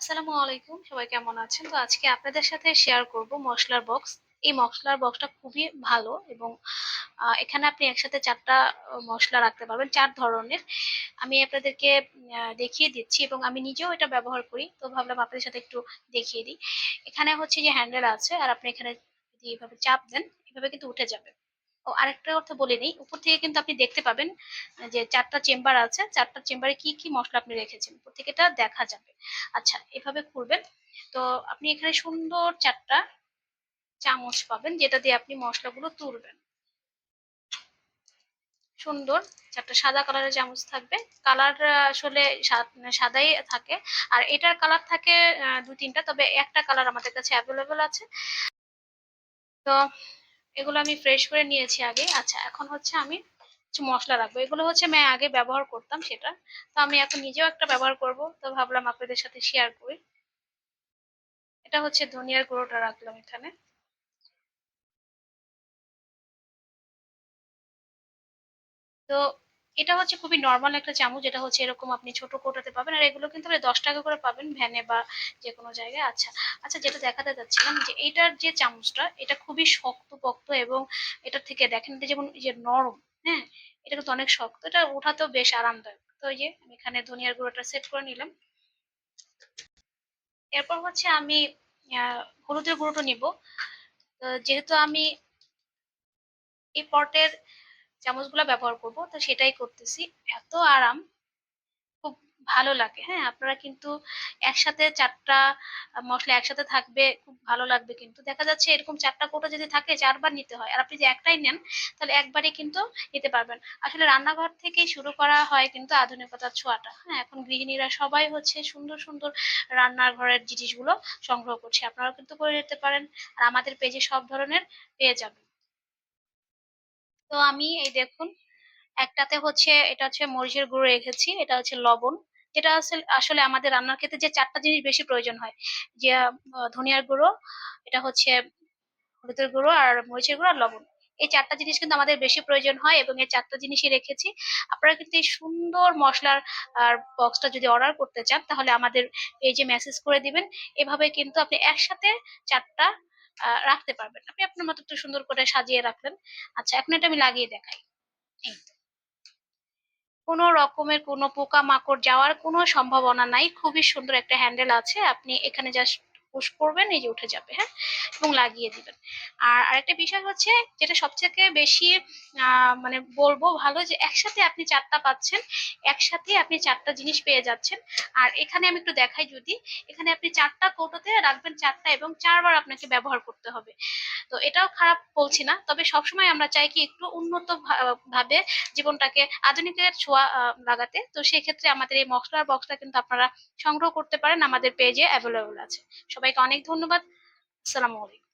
আসসালামু আলাইকুম, সবাই কেমন আছেন? তো আজকে আপনাদের সাথে শেয়ার করব মশলার বক্স এই মশলার বক্সটা খুবই ভালো এবং এখানে আপনি একসাথে চারটা মশলা রাখতে পারবেন, চার ধরনের। আমি আপনাদেরকে দেখিয়ে দিচ্ছি এবং আমি নিজেও এটা ব্যবহার করি, তো ভাবলাম আপনাদের সাথে একটু দেখিয়ে দিই। এখানে হচ্ছে যে হ্যান্ডেল আছে, আর আপনি এখানে যদি এভাবে চাপ দেন, এভাবে কিন্তু উঠে যাবে। ও, আরেকটা কথা বলে নেই। উপর থেকে কিন্তু আপনি দেখতে পাবেন যে চারটা চেম্বার আছে। চারটা চেম্বারে কি কি মশলা আপনি রেখেছেন? উপর থেকে এটা দেখা যাবে। আচ্ছা এভাবে খুলবেন। তো আপনি এখানে সুন্দর চারটা চামচ পাবেন, যেটা দিয়ে আপনি মশলাগুলো তুলবেন। সুন্দর চারটা সাদা কালারের চামচ থাকবে। কালার আসলে সা- সাদাই থাকে। আর এটার কালার থাকে দু তিনটা, তবে একটা কালার আমাদের কাছে অ্যাভেলেবেল আছে। তো এগুলো আমি ফ্রেশ করে নিয়েছি আগে। আচ্ছা এখন হচ্ছে আমি কিছু মশলা রাখব। এগুলো হচ্ছে আমি আগে ব্যবহার করতাম সেটা। তো আমি এখন নিজেও একটা ব্যবহার করব। তো ভাবলাম আপনাদের সাথে শেয়ার করি। এটা হচ্ছে ধনিয়ার গুঁড়োটা রাখলাম এখানে। তো এটা হচ্ছে খুবই নর্মাল একটা চামচ, যেটা হচ্ছে এরকম আপনি ছোট কোটাতে পাবেন, আর এগুলো কিন্তু দশ টাকা করে পাবেন ভ্যানে বা যে কোনো জায়গায়। আচ্ছা আচ্ছা যেটা দেখাতে যাচ্ছিলাম যে এইটার যে চামচটা, এটা খুবই শক্ত পক্ত এবং এটার থেকে দেখেন এটা যেমন যে নরম হ্যাঁ এটা কিন্তু অনেক শক্ত, এটা ওঠাতেও বেশ আরামদায়ক। তো এই যে আমি এখানে ধনিয়ার গুঁড়োটা সেট করে নিলাম। এরপর হচ্ছে আমি হলুদের গুঁড়োটা নিব। যেহেতু আমি এই পটের চামচগুলো ব্যবহার করব, তো সেটাই করতেছি। এত আরাম, খুব ভালো লাগে। হ্যাঁ আপনারা কিন্তু একসাথে চারটা মশলা একসাথে থাকবে, খুব ভালো লাগবে কিন্তু। দেখা যাচ্ছে এরকম চারটা কোটা যদি থাকে, চারবার নিতে হয়। আর আপনি যদি একটাই নেন, তাহলে একবারই কিন্তু নিতে পারবেন। আসলে রান্নাঘর থেকেই শুরু করা হয় কিন্তু আধুনিকতার ছোঁয়াটা। হ্যাঁ এখন গৃহিণীরা সবাই হচ্ছে সুন্দর সুন্দর রান্নার ঘরের জিনিসগুলো সংগ্রহ করছে। আপনারাও কিন্তু করে নিতে পারেন। আর আমাদের পেজে সব ধরনের পেয়ে যাবেন। তো আমি এই দেখুন, একটাতে হচ্ছে, এটা হচ্ছে মরিচের গুঁড়ো রেখেছি, এটা হচ্ছে লবণ, যেটা আসলে আমাদের রান্নার ক্ষেত্রে যে চারটা জিনিস বেশি প্রয়োজন হয়, যে ধনিয়ার গুঁড়ো, এটা হচ্ছে হলুদের গুঁড়ো আর মরিচের গুঁড়ো আর লবণ, এই চারটা জিনিস কিন্তু আমাদের বেশি প্রয়োজন হয় এবং এই চারটা জিনিসই রেখেছি। আপনারা কিন্তু এই সুন্দর মশলার, আর বক্সটা যদি অর্ডার করতে চান, তাহলে আমাদের এই যে মেসেজ করে দিবেন, এভাবে কিন্তু আপনি একসাথে চারটা রাখতে পারবেন। আপনি আপনার মতো একটু সুন্দর করে সাজিয়ে রাখলেন। আচ্ছা এখন এটা আমি লাগিয়ে দেখাই। কোনো রকমের কোনো পোকামাকড় যাওয়ার কোনো সম্ভাবনা নাই। খুবই সুন্দর একটা হ্যান্ডেল আছে। আপনি এখানে জাস্ট পুশ করবেন, এই যে উঠে যাবে হ্যাঁ? এবং লাগিয়ে দিবেন। আর আরেকটা বিষয় হচ্ছে যেটা সবথেকে বেশি মানে বলব ভালো যে একসাথে আপনি চারটা পাচ্ছেন, একসাথে আপনি চারটা জিনিস পেয়ে যাচ্ছেন। আর এখানে আমি একটু দেখাই যদি, এখানে আপনি চারটা কৌটোতে রাখবেন চারটা এবং চারবার আপনাকে ব্যবহার করতে হবে। তো এটাও খারাপ বলছি না, তবে সবসময় আমরা চাই কি একটু উন্নত ভাবে জীবনটাকে আধুনিকের ছোঁয়া লাগাতে। তো সেক্ষেত্রে আমাদের এই মশলার বক্সটা কিন্তু আপনারা সংগ্রহ করতে পারেন, আমাদের পেজে অ্যাভেলেবল আছে। সবাইকে অনেক ধন্যবাদ। আসসালামু আলাইকুম